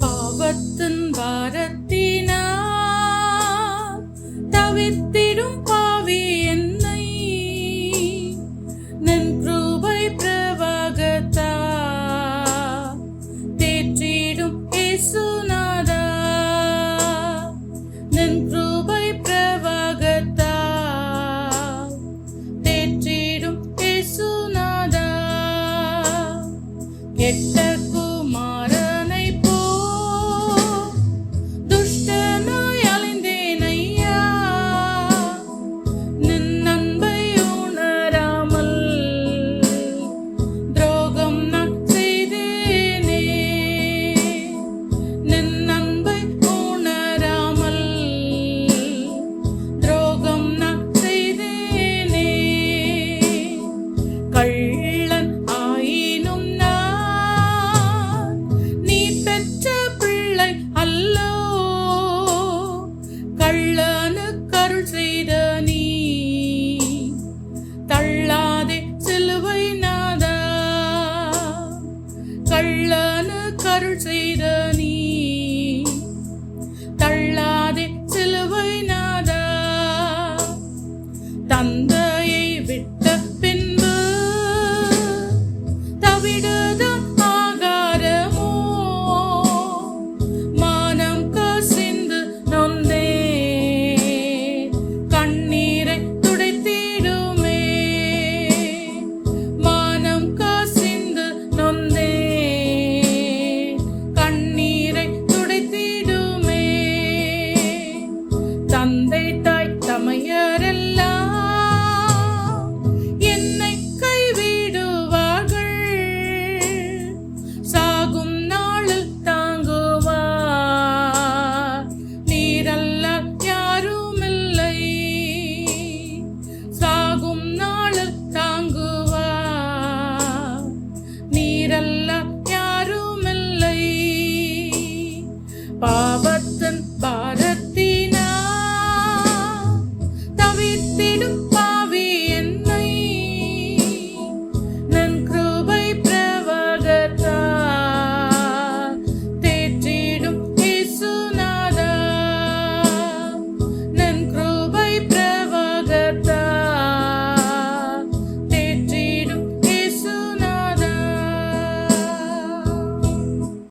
பாவத்தின் பாரத்தினார் தவித்திடும் பாவி என்னை. நின் கிருபை பிரவாகத்தா தேற்றிடும் இசுநாதா நின் கிருபை பிரவாகத்தா தேற்றிடும் இசுநாதா கெட்ட Latter-day നായരല്ല